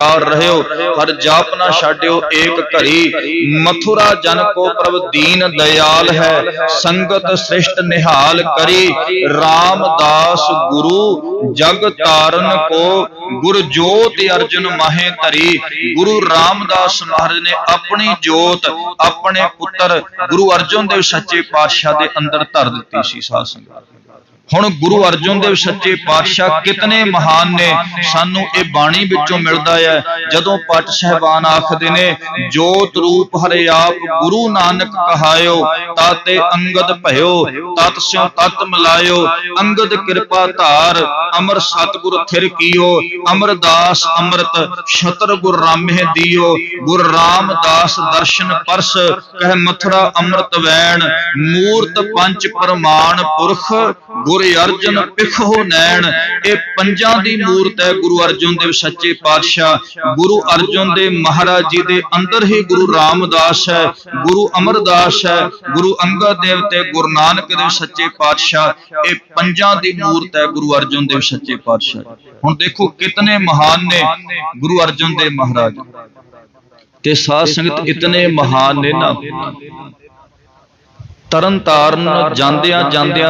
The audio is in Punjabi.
ਪਿਆਰ ਰਹਿਓ ਹਰ ਜਾਪ ਨਾ ਛਾਡਿਓ ਏਕ ਘਰੀ ਮਥੁਰਾ ਜਨ ਕੋ ਪ੍ਰਭ ਦੀਨ ਦਇਆਲ ਹੈ, ਸੰਗਤ ਸ੍ਰਿਸ਼ਟ ਨਿਹਾਲ ਕਰੀ। ਰਾਮਦਾਸ ਗੁਰੂ, ਜਗ ਤਾਰਨ ਕੋ ਗੁਰ ਜੋਤ ਅਰਜਨ ਮਾਹੇ ਧਰੀ। ਗੁਰੂ ਰਾਮਦਾਸ ਮਹਾਰਾਜ ਨੇ ਆਪਣੀ ਜੋਤ, ਆਪਣੇ ਪੁੱਤਰ ਗੁਰੂ ਅਰਜਨ ਦੇਵ ਸੱਚੇ ਪਾਤਸ਼ਾਹ ਦੇ ਅੰਦਰ ਧਰ ਦਿੱਤੀ ਸੀ ਸਾਧ ਸੰਗਤ। ਹੁਣ ਗੁਰੂ ਅਰਜਨ ਦੇਵ ਸੱਚੇ ਪਾਤਸ਼ਾਹ ਕਿਤਨੇ ਮਹਾਨ ਨੇ। ਸਾਨੂੰ ਇਹ ਬਾਣੀ ਵਿੱਚੋਂ ਮਿਲਦਾ ਹੈ, ਜਦੋਂ ਪਟ ਸਹਿਬਾਨ ਆਖਦੇ ਨੇ, ਜੋਤ ਰੂਪ ਹਰਿ ਆਪ ਗੁਰੂ ਨਾਨਕ ਕਹਾਇਓ, ਤਾਤੇ ਅੰਗਦ ਭਇਓ, ਤਤ ਸਿਉ ਤਤ ਮਿਲਾਇਓ, ਅੰਗਦ ਕਿਰਪਾ ਧਾਰ, ਅਮਰ ਸਤਿਗੁਰ ਥਿਰ ਕੀਓ, ਅਮਰਦਾਸ ਅੰਮ੍ਰਿਤ ਛਤਰ ਗੁਰ ਰਾਮੇ ਦੀਓ, ਗੁਰ ਰਾਮਦਾਸ ਦਰਸ਼ਨ ਪਰਸ, ਕਹਿ ਮਥੁਰਾ ਅੰਮ੍ਰਿਤ ਵੈਣ, ਮੂਰਤ ਪੰਜ ਪ੍ਰਮਾਣ ਪੁਰਖ ਗੁਰ ਅਰਜਨ ਪਿਖੋ ਨੈਣ, ਇਹ ਪੰਜਾਂ ਦੀ ਮੂਰਤ ਹੈ ਗੁਰੂ ਅਰਜਨ ਦੇਵ ਸੱਚੇ ਪਾਤਸ਼ਾਹ। ਗੁਰੂ ਅਰਜਨ ਦੇ ਮਹਾਰਾਜ ਜੀ ਦੇ ਅੰਦਰ ਹੀ ਗੁਰੂ ਰਾਮਦਾਸ ਹੈ, ਗੁਰੂ ਅਮਰਦਾਸ ਹੈ, ਗੁਰੂ ਅੰਗਦ ਦੇਵ ਤੇ ਗੁਰੂ ਨਾਨਕ ਦੇਵ ਸੱਚੇ ਪਾਤਸ਼ਾਹ। ਇਹ ਪੰਜਾਂ ਦੀ ਮੂਰਤ ਹੈ ਗੁਰੂ ਅਰਜਨ ਦੇਵ ਸੱਚੇ ਪਾਤਸ਼ਾਹ। ਹੁਣ ਦੇਖੋ ਕਿਤਨੇ ਮਹਾਨ ਨੇ ਗੁਰੂ ਅਰਜਨ ਦੇਵ ਮਹਾਰਾਜ। ਤੇ ਸਾਧ ਸੰਗਤ ਇਤਨੇ ਮਹਾਨ ਨੇ ਨਾ। ਤਰਨਤਾਰਨ ਜਾਂਦਿਆਂ ਜਾਂਦਿਆਂ